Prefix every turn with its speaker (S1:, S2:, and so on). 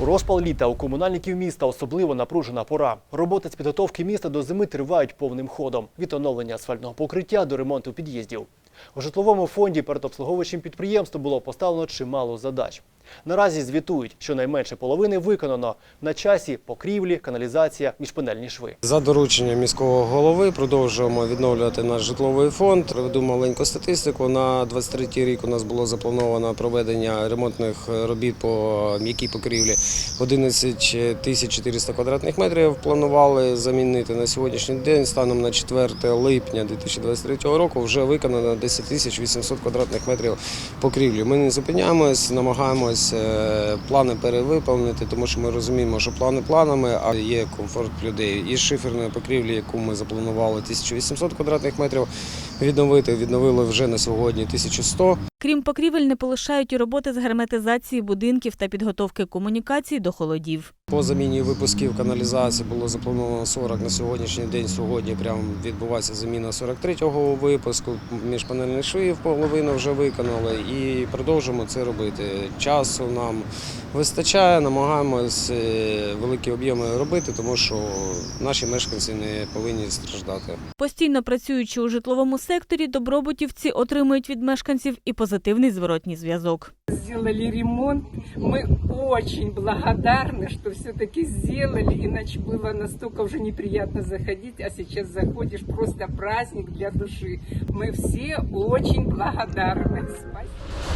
S1: У розпал літа у комунальників міста особливо напружена пора. Роботи з підготовки міста до зими тривають повним ходом від оновлення асфальтного покриття до ремонту під'їздів. У житловому фонді перед обслуговуючим підприємством було поставлено чимало задач. Наразі звітують, що найменше половини виконано на часі покрівлі, каналізація, міжпанельні шви.
S2: За дорученням міського голови продовжуємо відновлювати наш житловий фонд. Приведу маленьку статистику. На 23-й рік у нас було заплановано проведення ремонтних робіт по м'якій покрівлі 11 тисяч 400 квадратних метрів. Планували замінити на сьогоднішній день. Станом на 4 липня 2023 року вже виконано 10 тисяч 800 квадратних метрів покрівлі. Ми не зупиняємось, намагаємось е, плани перевиповнити, тому що ми розуміємо, що плани планами, а є комфорт людей. І шиферної покрівлі, яку ми запланували 1800 квадратних метрів, відновити відновили вже на сьогодні 1100.
S3: Крім покрівель, не полишають і роботи з герметизації будинків та підготовки комунікацій до холодів.
S2: По заміні випусків каналізації було заплановано 40 на сьогоднішній день. Сьогодні прямо відбувається заміна 43-го випуску. Міжпанельних швів половину вже виконали і продовжимо це робити. Часу нам вистачає, намагаємось е, великі об'єми робити, тому що наші мешканці не повинні страждати.
S3: Постійно працюючи у житловому секторі, добробутівці отримують від мешканців і позитивний зворотній зв'язок.
S4: сделали ремонт. Мы очень благодарны, что все-таки сделали, иначе было настолько уже неприятно заходить, а сейчас заходишь, просто праздник для души. Мы все очень благодарны. Спасибо.